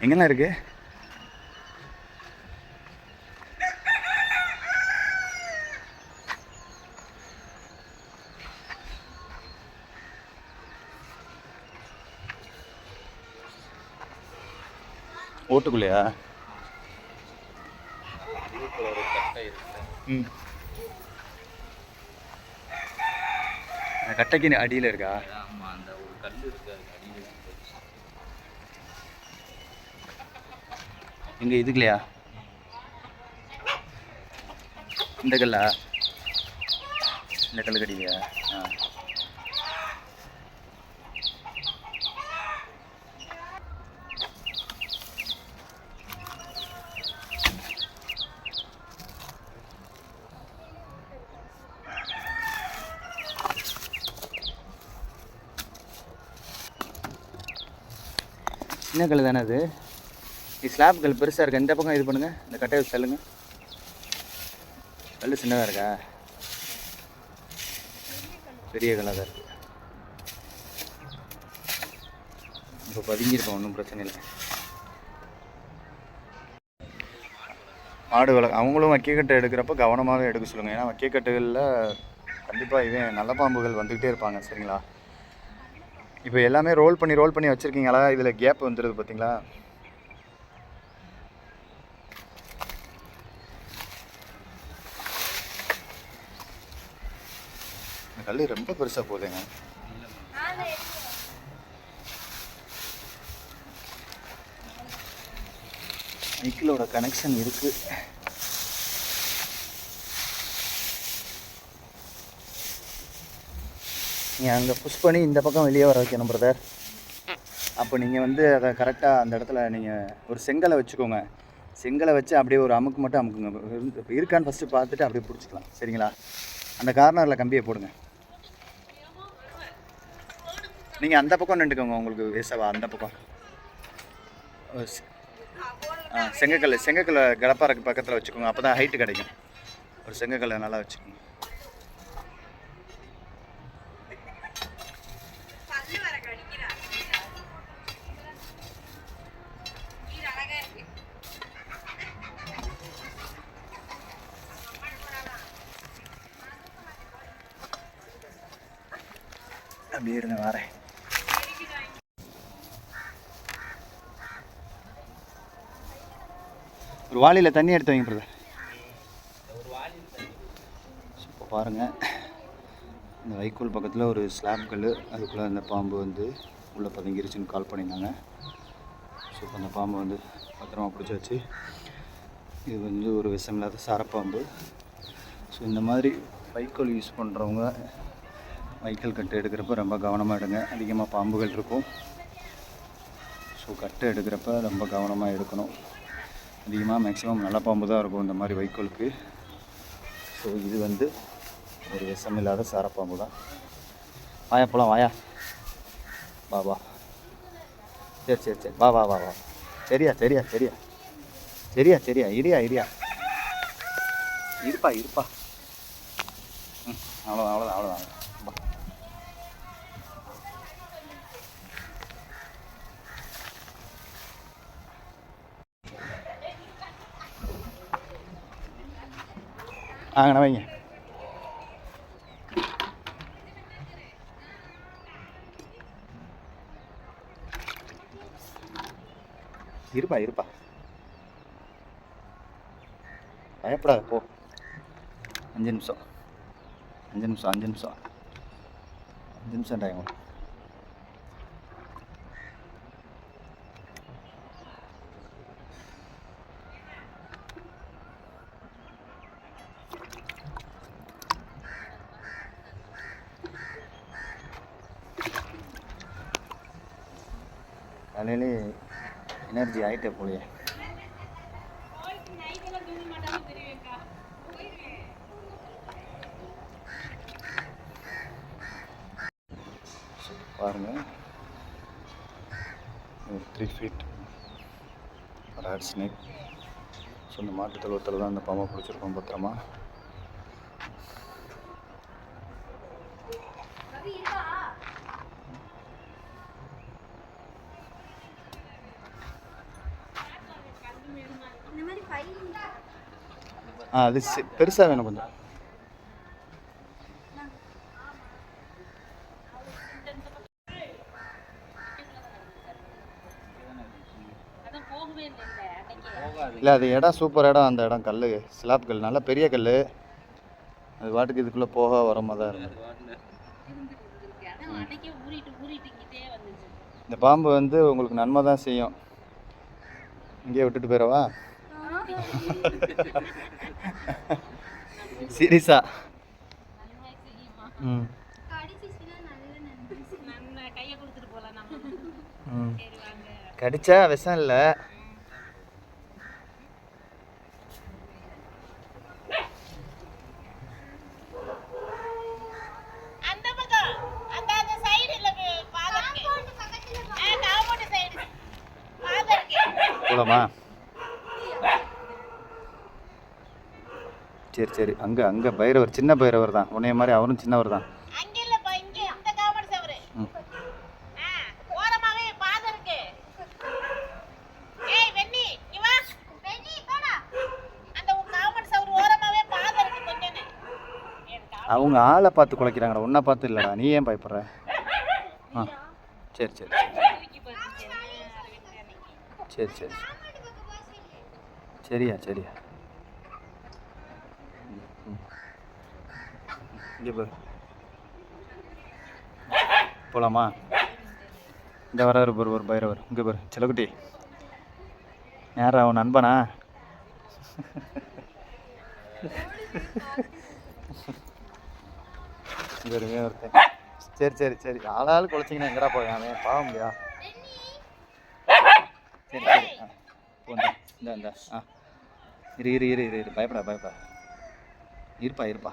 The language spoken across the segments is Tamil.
எங்கெல்லாம் இருக்கு? ஓட்டுக்குள்ளையா? இதுக்குள்ள ஒரு கட்டை இருக்கு ம். அந்த கட்டைக்கு அடியில் இருக்கா? ஆமா அந்த ஒரு கல் இருக்கு அதுக்கு அடியில் எங்க இதுக்குலையா? இந்த கல்லா? இந்த கல்லு கடிலையா ஆ. சின்ன கல் தானே அது? இது ஸ்லாப் பெருசாக இருக்குது இந்த பக்கம் இது பண்ணுங்க. இந்த கட்டையை வச்சு தள்ளுங்க. கல் சின்னதாக இருக்கா? பெரிய கல்லாக தான் இருக்குது இப்போ பதுங்கியிருக்கோம் ஒன்றும் பிரச்சனை இல்லை. மாடு வளர்க்க அவங்களும் வக்கிக்கட்டை எடுக்கிறப்ப கவனமாகவே எடுக்க சொல்லுங்கள் ஏன்னா வக்கிக்கட்டுகளில் கண்டிப்பாக இவன் நல்ல பாம்புகள் வந்துக்கிட்டே இருப்பாங்க சரிங்களா? இப்போ எல்லாமே ரோல் பண்ணி ரோல் பண்ணி வச்சுருக்கீங்களா? இதில் கேப் வந்துடுது பார்த்தீங்களா கல் ரொம்ப பெருசாக போகுதுங்க நிக்கிலோட கனெக்ஷன் இருக்குது நீங்கள் அங்கே புஷ் பண்ணி இந்த பக்கம் வெளியே வர வைக்கணும் பிரதர் அப்போ நீங்கள் வந்து அதை கரெக்டாக அந்த இடத்துல நீங்கள் ஒரு செங்கலை வச்சுக்கோங்க. செங்கலை வச்சு அப்படியே ஒரு அமுக்கு மட்டும் அமுக்குங்க. இருக்கான்னு ஃபஸ்ட்டு பார்த்துட்டு அப்படியே பிடிச்சிக்கலாம். சரிங்களா? அந்த கார்னரில் கம்பியை போடுங்க. நீங்கள் அந்த பக்கம் நின்றுக்கோங்க உங்களுக்கு வேசவா அந்த பக்கம். ஓ, ஆ செங்கக்கல் கடப்பாறைக்கு பக்கத்தில் வச்சுக்கோங்க அப்போ தான் ஹைட்டு கிடைக்கும். ஒரு செங்கக்கல்லை நல்லா வச்சுக்கோங்க. அப்படியே இருங்க வரேன். ஒரு வாளியில் தண்ணி எடுத்து வைங்க பிரதர் இப்போ பாருங்கள் இந்த வைக்கோல் பக்கத்தில் ஒரு ஸ்லாப் கல் அதுக்குள்ளே அந்த பாம்பு வந்து உள்ளே பதுங்கிருச்சுன்னு கால் பண்ணியிருந்தாங்க. ஸோ இப்போ அந்த பாம்பை வந்து பத்திரமா பிடிச்சி வச்சு இது வந்து ஒரு விஷமில்லாத சாரப்பாம்பு. ஸோ இந்த மாதிரி வைக்கோல் யூஸ் பண்ணுறவங்க வைக்கோல் கட்டு எடுக்கிறப்ப ரொம்ப கவனமாக எடுங்க. அதிகமாக பாம்புகள் இருக்கும். ஸோ கட்டு எடுக்கிறப்ப ரொம்ப கவனமாக எடுக்கணும். அதிகமாக மேக்ஸிமம் நல்ல பாம்பு தான் இருக்கும் இந்த மாதிரி வைக்கோலுக்கு. ஸோ இது வந்து ஒரு விஷமில்லாத சாரப்பாம்பு தான். வாயா போகலாம் வாயா. வா வா. சரி சரி சரி. வா வா வா வா. சரியா சரியா சரியா. சரியா சரியா. இடியா இடியா. இருப்பா இருப்பா. ம் அவ்வளோதான் அவ்வளோதான் அவ்வளோதான் வா வைங்க. இருப்பா இருப்பா. பயப்படாத போ. அஞ்சு நிமிஷம். அஞ்சு நிமிஷம் அஞ்சு நிமிஷம். அஞ்சு நிமிஷம் டைம் காலையிலே எனர்ஜி ஆகிட்டே போலையே. பாருங்கள் ஒரு three feet rat snake so இந்த மாட்டு தொழுவத்தில் தான் இந்த பாம்பை பிடிச்சிருக்கோம் பத்திரமா. ஆ அது பெருசாக வேணும் கொஞ்சம். இல்லை அது இடம் சூப்பர் இடம் அந்த இடம் கல் ஸ்லாப் கல் நல்ல பெரிய கல் அது பாட்டுக்கு இதுக்குள்ளே போக வர மாதிரி தான் வந்துச்சு. இந்த பாம்பு வந்து உங்களுக்கு நன்மை தான் செய்யும். இங்கேயே விட்டுட்டு போயிடவா? சீரியஸா நன்மை செய்யுமா ம் நன்மை கையை கொடுத்துட்டு போகலாம் நம்ம ம் சரி வாங்க கடிச்சா விஷம் இல்லை அந்த பக்கம் அந்த அந்த சைடு இல்ல பாதருக்கு ஆ காம்பவுண்ட் சைடு பாதருக்கு போலாமா சரி சரி. அங்கே அங்கே பைரவர் சின்ன பைரவர் தான். உன்னைய மாதிரி அவரும் சின்னவர் தான். அவங்க ஆளை பார்த்து குலைக்கிறாங்கடா. உன்னை பார்த்து இல்லைடா. நீ ஏன் பயப்படுற? ஆ சரி சரி. சரி சரி. சரியா சரியா. இங்கே பாரு. போகலாமா இந்த வராரு பாரு ஒரு பைரவர். இங்கே பாரு செல்லக்குட்டி. யாரா அவன் நண்பனா? இங்கே ஒரு ஒருத்தன். சரி சரி சரி. ஆளாள் குழச்சிங்கன்னா எங்கடா போய் அவன்? பாவ முடியா சரி சரி. ஆ போண்டா இந்த இந்த. ஆ. இரு இரு இரு இரு இரு. பயப்படா பயப்படா. இருப்பா இருப்பா.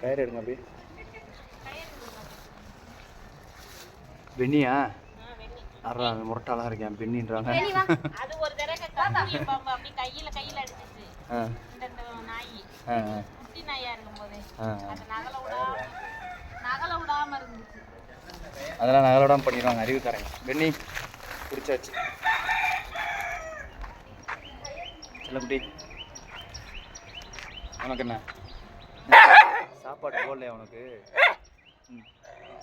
கயிறு எடுங்க அப்படி. பெண்ணியா அறா முரட்டாளாக இருக்கேன் பெண்ணின்றாங்க அது ஒரு தடவை பாம்பு அப்படி கையில கையில அடிச்சிச்சு இந்த நாய். குட்டி நாயா இருக்கும்போது. அது நகல விடாம அதெல்லாம் நகலோடாம பண்ணிடுவாங்க அறிவுக்காரங்க. பெண்ணி பிடிச்சாச்சு. செல்லக்குட்டி உனக்கு என்ன? சாப்பாடு போடலையா உனக்கு? ம்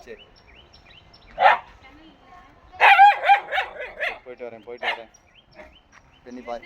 சரி. போயிட்டு வரேன் போயிட்டு வரேன். பெண்ணி பாரு.